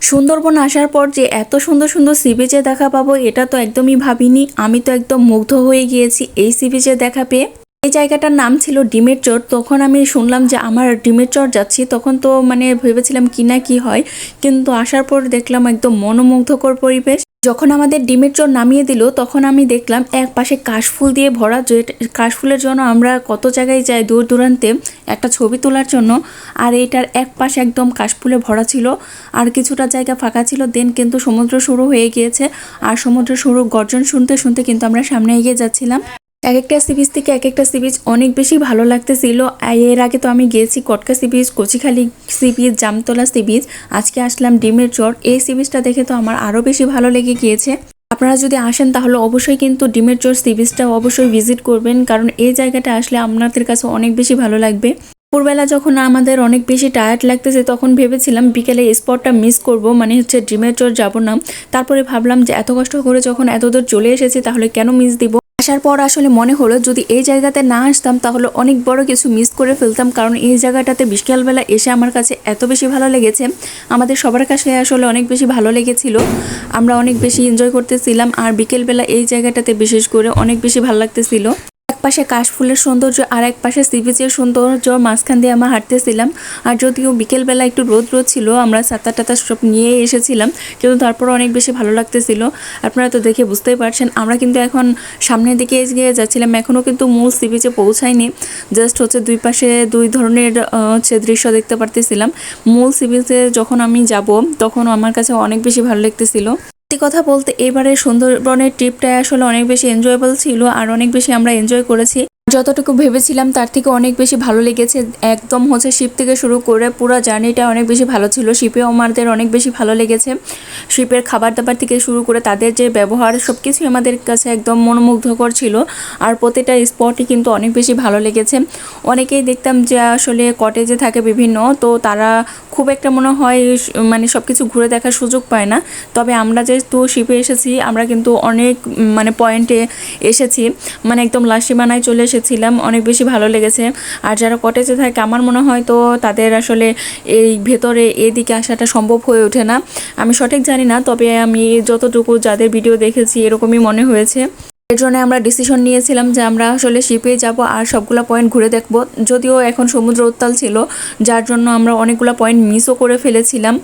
সুন্দরবন আসার পর যে এত সুন্দর সুন্দর সি বিচে দেখা পাবো, এটা তো একদমই ভাবিনি। আমি তো একদম মুগ্ধ হয়ে গিয়েছি এই সি বিচে দেখা পেয়ে। এই জায়গাটার নাম ছিল ডিমের চর। তখন আমি শুনলাম যে আমার ডিমের চর যাচ্ছি। তখন তো মানে ভেবেছিলাম কি না কি হয়। কিন্তু আসার পর দেখলাম একদম মনোমুগ্ধকর পরিবেশ। যখন আমাদের ডিমের চর নামিয়ে দিল, তখন আমি দেখলাম এক পাশে কাশফুল দিয়ে ভরা কাশফুলের জন্য আমরা কত জায়গায় যাই দূর দূরান্তে, একটা ছবি তোলার জন্য, আর এটার এক পাশে একদম কাশফুলে ভরা ছিল। আর কিছুটা জায়গা ফাঁকা ছিল দেন কিন্তু সমুদ্র শুরু হয়ে গিয়েছে। আর সমুদ্র শুরু গর্জন শুনতে শুনতে কিন্তু আমরা সামনে এগিয়ে যাচ্ছিলাম। এক একটা সি বিচ থেকে এক একটা সি বিচ অনেক বেশি ভালো লাগতেছিল। এর আগে তো আমি গেছি Katka sea beach Kochikhali sea beach Jamtola sea beach আজকে আসলাম ডিমের চর এই সি বিচটা দেখে তো আমার আরও বেশি ভালো লেগে গিয়েছে। আপনারা যদি আসেন তাহলে অবশ্যই কিন্তু ডিমের চর সি বিচটা অবশ্যই ভিজিট করবেন, কারণ এই জায়গাটা আসলে আপনাদের কাছে অনেক বেশি ভালো লাগবে। দুপুরবেলা যখন আমাদের অনেক বেশি টায়ার্ড লাগতেছে, তখন ভেবেছিলাম বিকেলে স্পটটা মিস করব মানে হচ্ছে ডিমের চর যাব না। তারপরে ভাবলাম যে এত কষ্ট করে যখন এত দূর চলে এসেছি, তাহলে কেন মিস দিব? আসার পর আসলে মনে হলো, যদি এই জায়গাতে না আসতাম তাহলে অনেক বড় কিছু মিস করে ফেলতাম। কারণ এই জায়গাটাতে বিকেলবেলা এসে আমার কাছে এত বেশি ভালো লেগেছে। আমাদের সবার কাছে আসলে অনেক বেশি ভালো লেগেছিল। আমরা অনেক বেশি এনজয় করতেছিলাম। আর বিকেলবেলা এই জায়গাটাতে বিশেষ করে অনেক বেশি ভালো লাগতেছিল। পাশে কাশফুলের সৌন্দর্য আর এক পাশে সি বিচের সৌন্দর্য মাঝখান দিয়ে আমরা হাঁটতেছিলাম। আর যদিও বিকেলবেলা একটু রোদ রোদ ছিল, আমরা সাতা টাতা সব নিয়ে এসেছিলাম, কিন্তু তারপর অনেক বেশি ভালো লাগতেছিল। আপনারা তো দেখে বুঝতেই পারছেন, আমরা কিন্তু এখন সামনের দিকে এগিয়ে যাচ্ছিলাম এখনও কিন্তু মূল সি বিচে পৌঁছায়নি। জাস্ট হচ্ছে দুই পাশে দুই ধরনের হচ্ছে দৃশ্য দেখতে পারতেছিলাম। মূল সি বিচে যখন আমি যাব, তখন আমার কাছে অনেক বেশি ভালো লাগতেছিল। সত্যি কথা বলতে এবারে সুন্দরবনের ট্রিপটাই আসলে অনেক বেশি এনজয়েবল ছিল আর অনেক বেশি আমরা এনজয় করেছি। যতটুকু ভেবেছিলাম তার থেকে অনেক বেশি ভালো লেগেছে। একদম হচ্ছে শিপ থেকে শুরু করে পুরো জার্নিটা অনেক বেশি ভালো ছিল। শিপেও আমাদের অনেক বেশি ভালো লেগেছে। শিপের খাবার দাবার থেকে শুরু করে তাদের যে ব্যবহার সব কিছুই আমাদের কাছে একদম মনোমুগ্ধকর ছিল। আর প্রতিটা স্পটই কিন্তু অনেক বেশি ভালো লেগেছে। অনেকেই দেখতাম যে আসলে কটেজে থাকে বিভিন্ন, তো তারা খুব একটা মনে হয় মানে সব কিছু ঘুরে দেখার সুযোগ পায় না। তবে আমরা যেহেতু শিপে এসেছি, আমরা কিন্তু অনেক মানে পয়েন্টে এসেছি। মানে একদম লাসিমানায় চলে এসেছিলাম, অনেক বেশি ভালো লেগেছে। আর যারা কটেজে থাকে, আমার মনে হয় তো তাদের আসলে এই ভেতরে, এদিকে আসাটা সম্ভব হয়ে ওঠে না। আমি সঠিক জানি না, তবে আমি যতটুকু যাদের ভিডিও দেখেছি, এরকমই মনে হয়েছে। এর জন্য আমরা ডিসিশন নিয়েছিলাম যে আমরা আসলে শিপে যাব আর সবগুলো পয়েন্ট ঘুরে দেখব। যদিও এখন সমুদ্র উত্তাল ছিল, যার জন্য আমরা অনেকগুলো পয়েন্ট মিসও করে ফেলেছিলাম।